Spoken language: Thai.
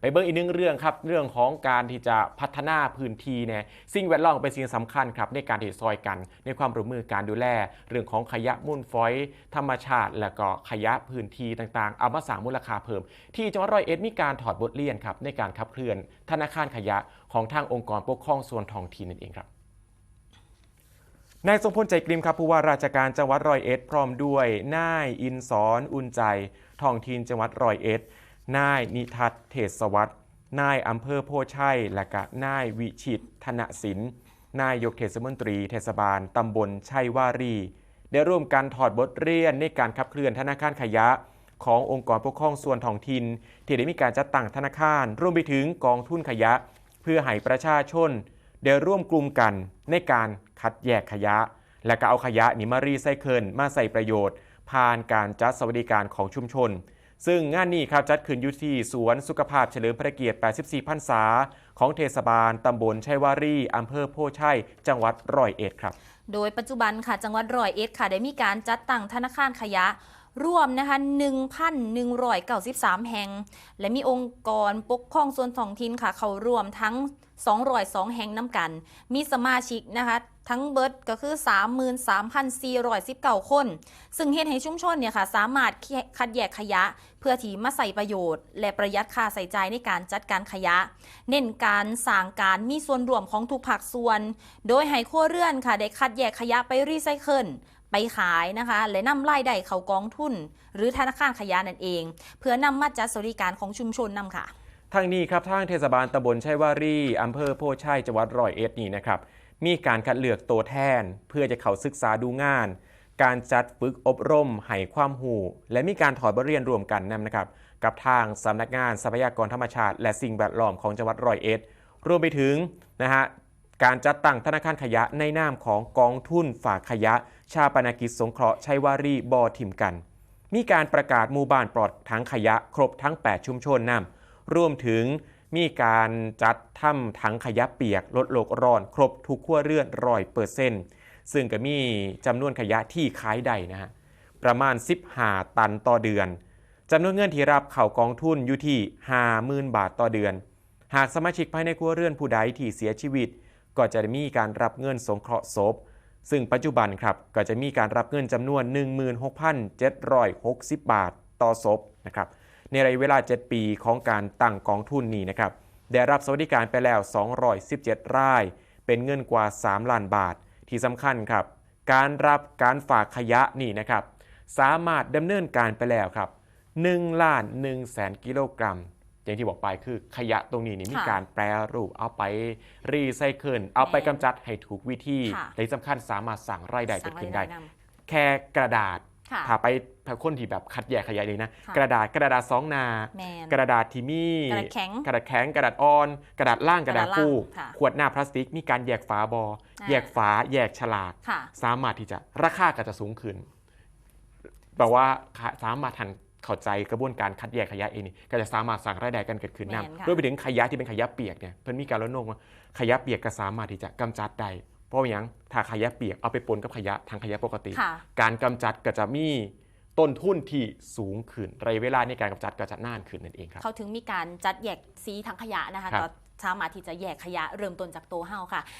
ไปเบิ่งอีกหนึงเรื่องครับเรื่องของการที่จะพัฒนาพื้นที่เนี่ยสิ่งแวดล้อมเป็นสิ่งสำคัญครับในการที่ซอยกัน ในความร่วมมือการดูแล เรื่องของขยะมูลฝอย ธรรมชาติ และก็ขยะพื้นที่ต่างๆ เอามาสร้างมูลค่าเพิ่ม ที่จังหวัดร้อยเอ็ดมีการถอดบทเรียนครับในการขับเคลื่อน ธนาคารขยะของทางองค์กรปกครองส่วนท้องถิ่นนั่นเองครับนายสมพลใจกริมครับผู้ว่าราชการจังหวัดร้อยเอ็ดพร้อมด้วยนายอินสอนอุ่นใจท้องถิ่นจังหวัดร้อยเอ็ด นายนิทัศเทศวัสดิ์นายอำเภอโพชัย และก็นายวิชิตธนศิลป์นายยกเทศมนตรีเทศบาลตำบลชัยวารี ได้ร่วมกันถอดบทเรียนในการขับเคลื่อนธนาคารขยะ ขององค์กรปกครองส่วนท้องถิ่นที่ได้มีการจัดตั้งธนาคาร รวมไปถึงกองทุนขยะ เพื่อให้ประชาชนได้ร่วมกลุ่มกันในการคัดแยกขยะ และก็เอาขยะนี่มารีไซเคิลมาใส่ประโยชน์ ผ่านการจัดสวัสดิการของชุมชน ซึ่งงานนี้ครับจัดขึ้นอยู่ที่สวนสุขภาพเฉลิมพระเกียรติ 84 พรรษา ของเทศบาลตำบลชัยวารีอำเภอโพชัย จังหวัดร้อยเอ็ดครับ โดยปัจจุบันค่ะจังหวัดร้อยเอ็ดค่ะได้มีการจัดตั้งธนาคารขยะ รวมนะคะ1,193 แห่ง และมีองค์กรปกครองส่วนท้องถิ่นค่ะ เข้าร่วมทั้ง 202 แห่งน้ำกัน มีสมาชิกนะคะทั้งเบิร์ดก็คือ 33,419 คน ซึ่งเฮ็ดให้ชุมชนเนี่ยค่ะ สามารถคัดแยกขยะ เพื่อที่มาใส่ประโยชน์ และประหยัดค่าใส่ใจายในการจัดการขยะ เน้นการสร้างการมีส่วนร่วมของทุกภาคส่วน โดยให้ครัวเรือนค่ะ ได้คัดแยกขยะไปรีไซเคิล ไปขายนะคะ และนำรายได้เข้ากองทุน หรือธนาคารขยะนั่นเอง เพื่อนำมาจัดสวัสดิการของชุมชนนำค่ะทางนี้ครับทางเทศบาลตำบลชัยวารีอำเภอโพชัยจังหวัดร้อยเอ็ดนี่นะครับมีการคัดเลือกตัวแทน เพื่อจะเข้าศึกษาดูงาน การจัดฝึกอบรมให้ความหูและมีการถอดบทเรียนรวมกันนำนะครับ กับทางสำนักงานทรัพยากรธรรมชาติ และสิ่งแวดล้อมของจังหวัดร้อยเอ็ดรวมไปถึงนะฮะการจัดตั้งธนาคารขยะในนามของกองทุนฝากขยะ ชาปนกิจสงเคราะห์ชัยวารีบอทิมกัน มีการประกาศหมู่บ้านปลอดถังขยะครบทั้ง 8 ชุมชนนำรวมถึงมีการจัดทำถังขยะเปียกลดโลกร้อน ครบทุกขั้วเรือนร้อยเปอร์เซ็นต์ซึ่งก็มีจำนวนขยะที่ขายได้นะฮะประมาณ 15 ตันต่อเดือนจำนวนเงินที่รับเข่ากองทุนอยู่ที่ 50,000 บาทต่อเดือน หากสมาชิกภายในครัวเรือนผู้ใดที่เสียชีวิต ก็จะมีการรับเงินสงเคราะห์ศพ ซึ่งปัจจุบันครับก็จะมีการรับเงินจำนวน 16,760 บาทต่อศพนะครับในระยะเวลา 7 ปีของการตั้งกองทุนนี้นะครับได้รับสวัสดิการไปแล้ว 217 ราย เป็นเงินกว่า 3 ล้านบาท ที่สำคัญครับ การรับการฝากขยะนี่นะครับ สามารถดำเนินการไปแล้วครับ1ล้าน1แสนกิโลกรัม อย่างที่บอกไปคือขยะตรงนี้นี่มีค่ะการแปรรูปเอาไปรีไซเคิลเอาไปกำจัดให้ถูกวิธีค่ะ และที่สำคัญสามารถสั่งรายได้สั่เกิงดขึ้นราได้ยได้นแค่กระดาษำค่ะถ้าไปคนที่แบบคัดแยกขยะเลยนะ ค่ะ กระดาษกระดาษสองหนา แมน กระดาษที่มี กระดาษแข็งกระดาษแข็งกระดาษอ่อน กระดาษล่างกระดาษกระดาษล่างฟูค่ะขวดหน้าพลาสติก มีการแยกฝาบออ่าแยกฝาแยกฉลาก ค่ะ สามารถที่จะราคาก็จะสูงขึ้นแปลว่าสามารถทัน เข้าใจกระบวนการคัดแยกขยะเองนี่ก็จะสามารถสั่งรายได้กันเกิดขึ้นแม่นนำค่ะรวมไปถึงขยะที่เป็นขยะเปียกเนี่ยเพิ่นมีการลดลงว่าขยะเปียกก็สามารถที่จะกำจัดได้เพราะว่าหยังถ้าขยะเปียกเอาไปปนกับขยะทางขยะปกติค่ะการกำจัดก็จะมีต้นทุนที่สูงขึ้นระยะเวลาในการกำจัดก็จะนานขึ้นนั่นเองครับเขาถึงมีการจัดแยกสีถังขยะนะคะครับก็สามารถที่จะแยกขยะเริ่มต้นจากตัวเฮาค่ะ